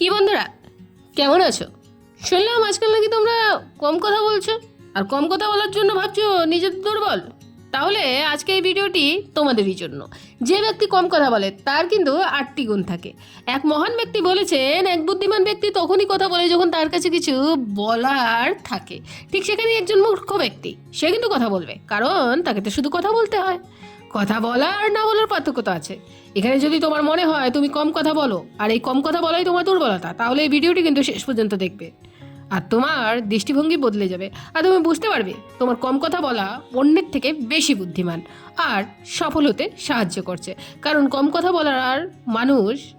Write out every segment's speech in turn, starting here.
কি বন্ধুরা? কেমন আছো? শুনলাম আজকাল নাকি তোমরা কম কথা বলছো। আর কম কথা বলার জন্য ভাবছ নিজের দুর্বল। তাহলে আজকে এই ভিডিওটি তোমাদেরই জন্য। যে ব্যক্তি কম কথা বলে, তার কিন্তু আটটি গুণ থাকে। এক মহান ব্যক্তি বলেছেন, এক বুদ্ধিমান ব্যক্তি তখনই কথা বলে যখন তার কাছে কিছু বলার থাকে। ঠিক সেখানে একজন মূর্খ ব্যক্তি, সে কিন্তু কথা বলবে। কারণ তাকে তো শুধু কথা বলতে হয়। কথা বলা আর না বলার পার্থক্য তো আছে। এখানে যদি তোমার মনে হয় তুমি কম কথা বলো, আর এই কম কথা বলাই তোমার দুর্বলতা, তাহলে এই ভিডিওটি কিন্তু শেষ পর্যন্ত দেখবে। আর তোমার দৃষ্টিভঙ্গি বদলে যাবে। আর তুমি বুঝতে পারবে, তোমার কম কথা বলা অন্যের থেকে বেশি বুদ্ধিমান আর সফল হতে সাহায্য করছে। কারণ কম কথা বলার আর মানুষ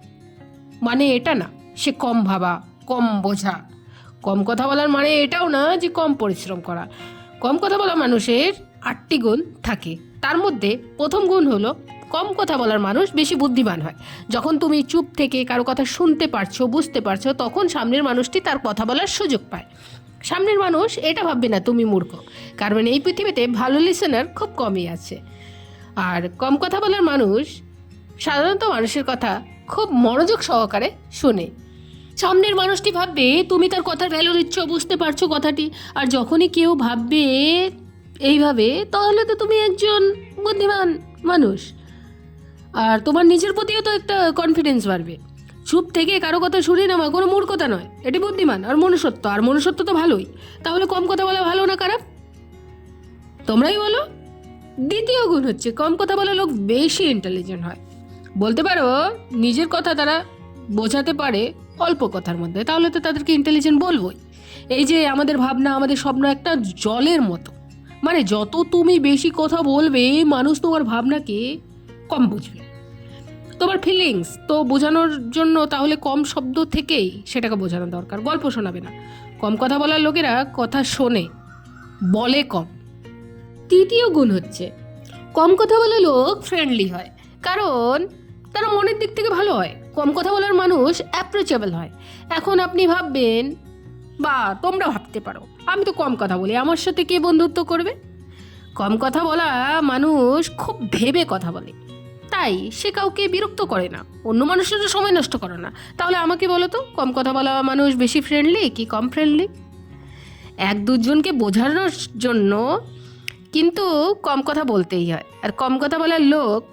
মানে এটা না, সে কম ভাবা, কম বোঝা। কম কথা বলার মানে এটাও না যে কম পরিশ্রম করা। কম কথা বলা মানুষের আটটি গুণ থাকে। তার মধ্যে প্রথম গুণ হলো কম কথা বলার মানুষ বেশি বুদ্ধিমান হয়। যখন তুমি চুপ থেকে কারও কথা শুনতে পারছ, বুঝতে পারছ, তখন সামনের মানুষটি তার কথা বলার সুযোগ পায়। সামনের মানুষ এটা ভাববে না, তুমি মূর্খ। কারণ এই পৃথিবীতে ভালো লিসেনার খুব কমই আছে। আর কম কথা বলার মানুষ সাধারণত মানুষের কথা খুব মনোযোগ সহকারে শোনে। সামনের মানুষটি ভাববে, তুমি তার কথার ভ্যালু দিচ্ছ, বুঝতে পারছ কথাটি। আর যখনই কেউ ভাববে এইভাবে, তাহলে তো তুমি একজন বুদ্ধিমান মানুষ। আর তোমার নিজের প্রতিও তো একটা কনফিডেন্স বাড়বে। চুপ থেকে কারও কথা শুনে নেওয়া কোনো মূর্খতা নয়। এটি বুদ্ধিমান আর মনুষ্যত্ব আর মনুষ্যত্ব তো ভালোই। তাহলে কম কথা বলা ভালো না খারাপ? তোমরাই বলো। দ্বিতীয় গুণ হচ্ছে, কম কথা বলা লোক বেশি ইন্টেলিজেন্ট হয়। বলতে পারো, নিজের কথা তারা বোঝাতে পারে অল্প কথার মধ্যে। তাহলে তো তাদেরকে ইন্টেলিজেন্ট বলবোই। এই যে আমাদের ভাবনা, আমাদের স্বপ্ন একটা জলের মতো। মানে যত তুমি বেশি কথা বলবে, মানুষ তোমার ভাবনাকে কম বুঝবে। তোমার ফিলিংস তো বোঝানোর জন্য তাহলে কম শব্দ থেকেই সেটাকে বোঝানো দরকার, গল্প শোনাবে না। কম কথা বলার লোকেরা কথা শোনে, বলে কম। তৃতীয় গুণ হচ্ছে, কম কথা বলা লোক ফ্রেন্ডলি হয়, কারণ তারা মনের দিক থেকে ভালো হয়। কম কথা বলার মানুষ অ্যাপ্রোচেবল হয়। এখন আপনি ভাববেন বা তোমরা ভাবতে পারো। আমি তো কম কথা বলি। আমার সাথে কে বন্ধুত্ব করবে? কম কথা বলা মানুষ খুব ভেবে কথা বলে। তাই সে কাউকে বিরক্ত করে না। অন্য মানুষের তো সময় নষ্ট করে না। তাহলে আমাকে বলো তো, কম কথা বলা মানুষ বেশি ফ্রেন্ডলি কি কম ফ্রেন্ডলি এক দুজনকে বোঝানোর জন্য কিন্তু কম কথা বলতেই হয়। আর কম কথা বলার লোক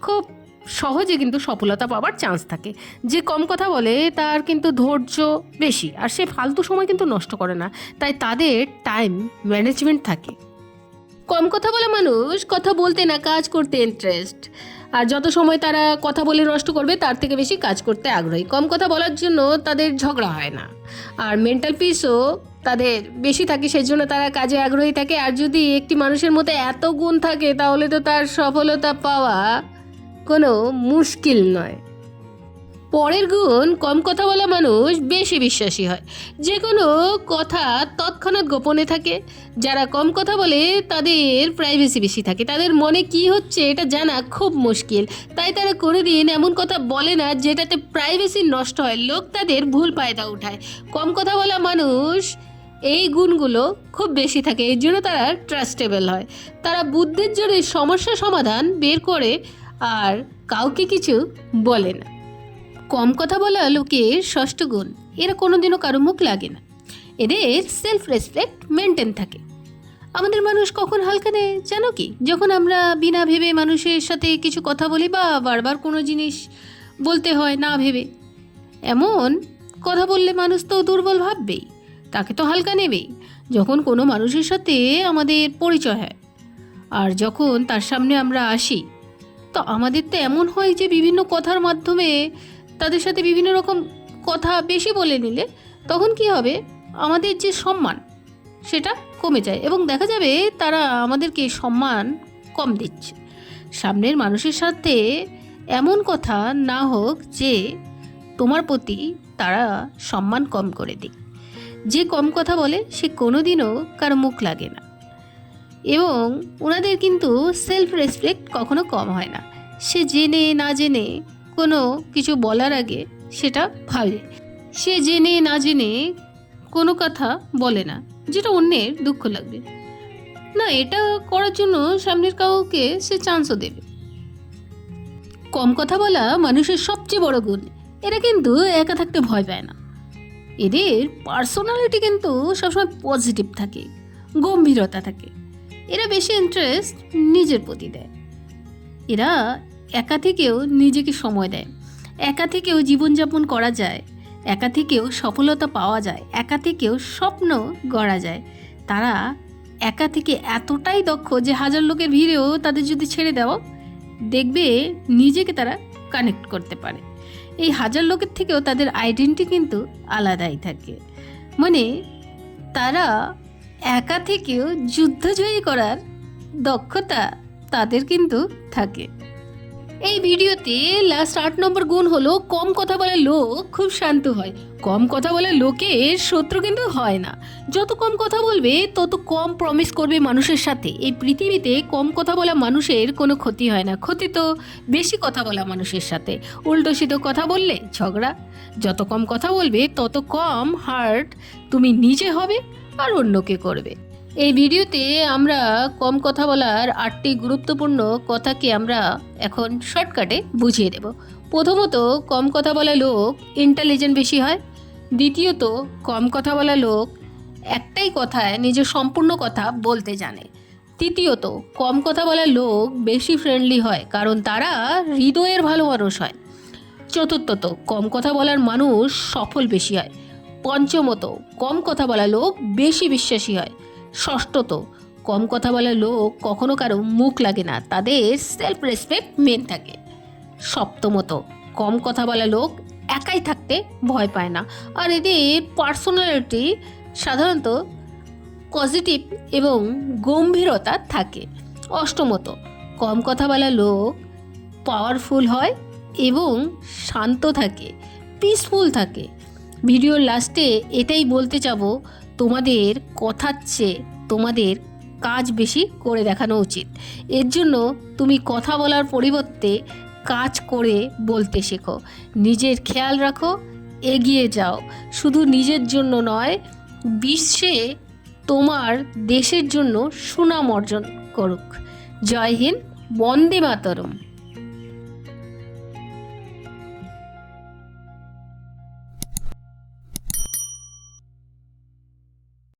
খুব সহজে কিন্তু সফলতা পাওয়ার চান্স থাকে। যে কম কথা বলে, তার কিন্তু ধৈর্য বেশি আর সে ফালতু সময় কিন্তু নষ্ট করে না। তাই তাদের টাইম ম্যানেজমেন্ট থাকে। কম কথা বলা মানুষ কথা বলতে না, কাজ করতে ইন্টারেস্ট আর যত সময় তারা কথা বলে নষ্ট করবে, তার থেকে বেশি কাজ করতে আগ্রহী। কম কথা বলার জন্য তাদের ঝগড়া হয় না। আর মেন্টাল পিসও তাদের বেশি থাকে সেই জন্য তারা কাজে আগ্রহী থাকে। আর যদি একটি মানুষের মধ্যে এত গুণ থাকে, তাহলে তো তার সফলতা পাওয়া কোনো মুশকিল নয়। পরের গুণ কম কথা বলা মানুষ বেশি বিশ্বাসী হয়। যে কোনো কথা তৎক্ষণাৎ গোপনে থাকে। যারা কম কথা বলে তাদের প্রাইভেসি বেশি থাকে। তাদের মনে কি হচ্ছে এটা জানা খুব মুশকিল। তাই তারা কোনোদিন এমন কথা বলে না যেটাতে প্রাইভেসি নষ্ট হয়। লোক তাদের ভুল পায়দা উঠায়। কম কথা বলা মানুষ এই গুণগুলো খুব বেশি থাকে। এই জন্য তারা ট্রাস্টেবল হয়। তারা বুদ্ধির জোরে সমস্যা সমাধান বের করে আর কাউকে কিছু বলে না। কম কথা বলা লোকের ষষ্ঠ গুণ। এরা কোনোদিনও কারও মুখ লাগে না। এদের সেলফ রেসপেক্ট মেনটেন থাকে। আমাদের মানুষ কখন হালকা নেয় জানো কি? যখন আমরা বিনা ভেবে মানুষের সাথে কিছু কথা বলি বা বারবার কোনো জিনিস বলতে হয় না ভেবে। এমন কথা বললে মানুষ তো দুর্বল ভাববেই। তাকে তো হালকা নেবেই। যখন কোনো মানুষের সাথে আমাদের পরিচয় হয়। আর যখন তার সামনে আমরা আসি তো আমাদের তো এমন হয় যে বিভিন্ন কথার মাধ্যমে তাদের সাথে বিভিন্ন রকম কথা বেশি বলে নিলে তখন কি হবে? আমাদের যে সম্মান, সেটা কমে যায় এবং দেখা যাবে তারা আমাদেরকে সম্মান কম দিচ্ছে। সামনের মানুষের সাথে এমন কথা না হোক যে তোমার প্রতি তারা সম্মান কম করে দিক। যে কম কথা বলে সে কোনোদিনও কারও মুখ লাগে না। এবং ওনাদের কিন্তু সেলফ রেসপেক্ট কখনো কম হয় না। সে জেনে, না জেনে, কোনো কিছু বলার আগে সেটা ভাবে। সে জেনে, না জেনে কোনো কথা বলে না, যেটা অন্যের দুঃখ লাগবে। না, এটা করার জন্য সামনের কাউকে সে চান্সও দেবে। কম কথা বলা মানুষের সবচেয়ে বড় গুণ। এরা কিন্তু একা থাকতে ভয় পায় না। এদের পার্সোনালিটি কিন্তু সবসময় পজিটিভ থাকে, গম্ভীরতা থাকে। এরা বেশি ইন্টারেস্ট নিজের প্রতি দেয়। এরা একা থেকেও নিজেকে সময় দেয়। একা থেকেও জীবনযাপন করা যায়। একা থেকেও সফলতা পাওয়া যায়। একা থেকেও স্বপ্ন গড়া যায়। তারা একা থেকে এতটাই দক্ষ যে হাজার লোকের ভিড়েও তাদের যদি ছেড়ে দেওয়া দেখবে নিজেকে তারা কানেক্ট করতে পারে। এই হাজার লোকের থেকেও তাদের আইডেন্টি কিন্তু আলাদাই থাকে। মানে তারা একা থেকেও যুদ্ধজয়ী করার দক্ষতা তাদের কিন্তু থাকে। এই ভিডিওতে লাস্ট আট নম্বর গুণ হলো, কম কথা বলে লোক খুব শান্ত হয়। কম কথা বলে লোকের শত্রু কিন্তু হয় না। যত কম কথা বলবে, তত কম প্রমিস করবে মানুষের সাথে। এই পৃথিবীতে কম কথা বলা মানুষের কোনো ক্ষতি হয় না। ক্ষতি তো বেশি কথা বলা মানুষের সাথে। উল্টো কথা বললে ঝগড়া। যত কম কথা বলবে, তত কম হার্ট তুমি নিজে হবে। আর অন্যকে করবে। এই ভিডিওতে আমরা কম কথা বলার আটটি গুরুত্বপূর্ণ কথাকে আমরা এখন শর্টকাটে বুঝিয়ে দেব। প্রথমত, কম কথা বলা লোক ইন্টেলিজেন্ট বেশি হয়। দ্বিতীয়ত, কম কথা বলা লোক একটাই কথায় নিজের সম্পূর্ণ কথা বলতে জানে। তৃতীয়ত, কম কথা বলা লোক বেশি ফ্রেন্ডলি হয়, কারণ তারা হৃদয়ের ভালো মানুষ হয়। চতুর্থত, কম কথা বলার মানুষ সফল বেশি হয়। পঞ্চমত, কম কথা বলা লোক বেশি বিশ্বাসী হয়। ষষ্ঠত, কম কথা বলা লোক কখনো কারও মুখ লাগে না, তাদের সেলফ রেসপেক্ট মেন থাকে। সপ্তমত, কম কথা বলা লোক একাই থাকতে ভয় পায় না। আর এদের পার্সোনালিটি সাধারণত পজিটিভ এবং গম্ভীরতা থাকে। অষ্টমত, কম কথা বলা লোক পাওয়ারফুল হয় এবং শান্ত থাকে পিসফুল থাকে। ভিডিওর লাস্টে এটাই বলতে চাবো, তোমাদের কথার চেয়ে তোমাদের কাজ বেশি করে দেখানো উচিত। এর জন্য তুমি কথা বলার পরিবর্তে কাজ করে বলতে শেখো। নিজের খেয়াল রাখো, এগিয়ে যাও। শুধু নিজের জন্য নয়, বিশ্বে তোমার দেশের জন্য সুনাম অর্জন করুক। জয় হিন্দ, বন্দে মাতরম।